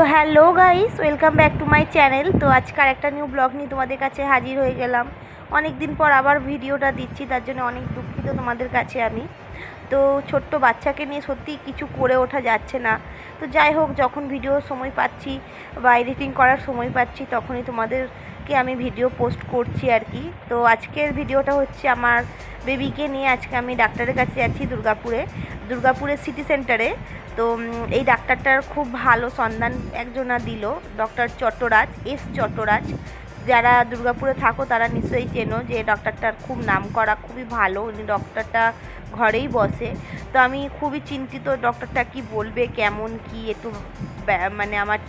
তো hello guys, welcome back to my channel. তো আজকে একটা নিউ ব্লগ নিয়ে তোমাদের কাছে হাজির হয়ে গেলাম। অনেক দিন পর আবার ভিডিওটা দিচ্ছি, তার জন্য অনেক দুঃখিত তোমাদের কাছে আমি। তো ছোট্ট বাচ্চাকে নিয়ে সত্যি কিছু করে ওঠা যাচ্ছে না। তো যাই হোক, যখন ভিডিও সময় পাচ্ছি বা এডিটিং করার সময় পাচ্ছি, তখনই তোমাদেরকে আমি ভিডিও পোস্ট করছি আর কি। তো আজকের ভিডিওটা হচ্ছে আমার বেবিকে নিয়ে। আজকে আমি ডাক্তারের কাছে যাচ্ছি দুর্গাপুরে। দুর্গাপুরের সিটি সেন্টারে তো এই ডাক্তারটার খুব ভালো সন্ধান একজনা দিল, ডক্টর চট্টরাজ, এস চট্টরাজ। যারা দুর্গাপুরে থাকো, তারা নিশ্চয়ই চেনো যে ডক্টরটার খুব নাম করা খুবই ভালো। উনি ডক্টরটা ঘরেই বসে। তো আমি খুবই চিন্তিত, ডক্টরটা কি বলবে? কেমন? কি একটু মানে আমার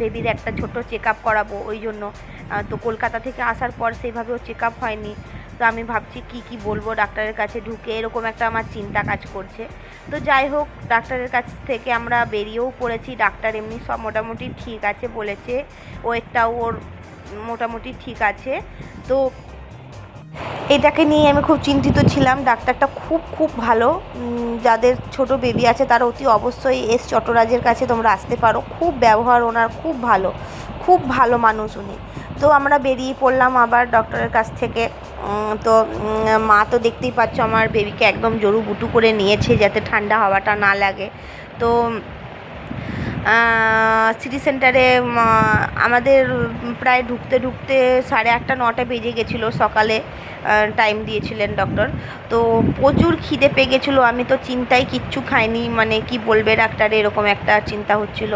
বেবির একটা ছোট চেক আপ করাবো ওই জন্য। তো কলকাতা থেকে আসার পর সেইভাবেও চেক আপ হয়নি। তো আমি ভাবছি কি কি বলব? ডাক্তারের কাছে ঢুকে এরকম একটা আমার চিন্তা কাজ করছে। তো যাই হোক, ডাক্তারের কাছ থেকে আমরা বেরিয়েও পড়েছি। ডাক্তার এমনি সব মোটামুটি ঠিক আছে বলেছে। ওয়েটটাও ওর মোটামুটি ঠিক আছে। তো এটাকে নিয়ে আমি খুব চিন্তিত ছিলাম। ডাক্তারটা খুব খুব ভালো। যাদের ছোট বেবি আছে তারা অতি অবশ্যই এস চট্টরাজের কাছে তোমরা আসতে পারো। খুব ব্যবহার ওনার, খুব ভালো। খুব ভালো মানুষ উনি। তো আমরা বেরিয়ে পড়লাম আবার ডক্টরের কাছ থেকে। তো মা তো দেখতেই পাচ্ছ আমার বেবিকে একদম জরু বুটু করে নিয়েছে যাতে ঠান্ডা হাওয়াটা না লাগে। তো সিটি সেন্টারে আমাদের প্রায় ঢুকতে ঢুকতে সাড়ে আটটা, নটা বেজে গেছিল সকালে টাইম দিয়েছিলেন ডক্টর তো, প্রচুর খিদে পেয়ে গেছিল, আমি তো চিন্তায় কিচ্ছু খাইনি মানে কি বলবে ডাক্তার, এরকম একটা চিন্তা হচ্ছিল।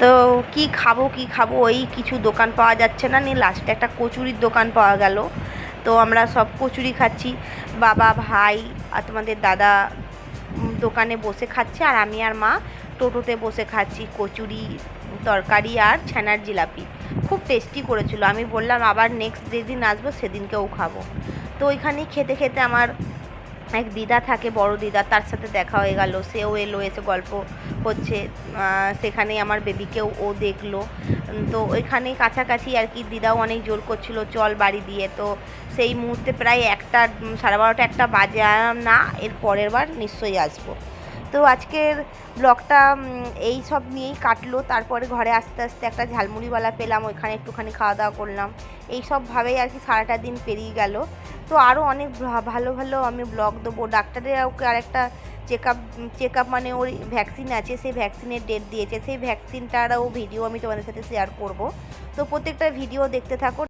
তো, কি খাব কি খাব, ওই কিছু দোকান পাওয়া যাচ্ছে না, নিয়ে লাস্টে একটা কচুরির দোকান পাওয়া গেল। তো আমরা সব কচুরি খাচ্ছি। বাবা, ভাই আর তোমাদের দাদা দোকানে বসে খাচ্ছে আর আমি আর মা টোটোতে বসে খাচ্ছি কচুরি, তরকারি আর ছানার জিলাপি। খুব টেস্টি করেছিল। আমি বললাম, আবার নেক্সট যেদিন আসব, সেদিনকেও খাব। তো ওইখানেই খেতে খেতে আমার এক দিদা থাকে, বড় দিদা, তার সাথে দেখা হয়ে গেল। সেও এলো, এসে গল্প হচ্ছে। সেখানে আমার বেবিকেও ও দেখল। তো ওইখানে কাছাকাছি আর কি দিদাও অনেক জোর করছিল, চল বাড়ি দিয়ে। তো সেই মুহূর্তে প্রায় একটা সাড়ে বারোটা, একটা বাজে না, এর পরের বার নিশ্চয়ই আসব। তো আজকের ব্লগটা এই সব নিয়েই কাটলো। তারপরে ঘরে আস্তে আস্তে একটা ঝালমুড়িওয়ালা পেলাম, ওইখানে একটুখানি খাওয়া দাওয়া করলাম। এই সবভাবেই আর কি সারাটা দিন পেরিয়ে গেল। তো আরও অনেক ভালো ভালো আমি ব্লগ দেবো। ডাক্তারের ওকে আরেকটা চেক আপ চেক আপ মানে ওর ভ্যাকসিন আছে, সেই ভ্যাকসিনের ডেট দিয়েছে। সেই ভ্যাকসিনটারও ভিডিও আমি তোমাদের সাথে শেয়ার করব। তো প্রত্যেকটা ভিডিও দেখতে থাকো।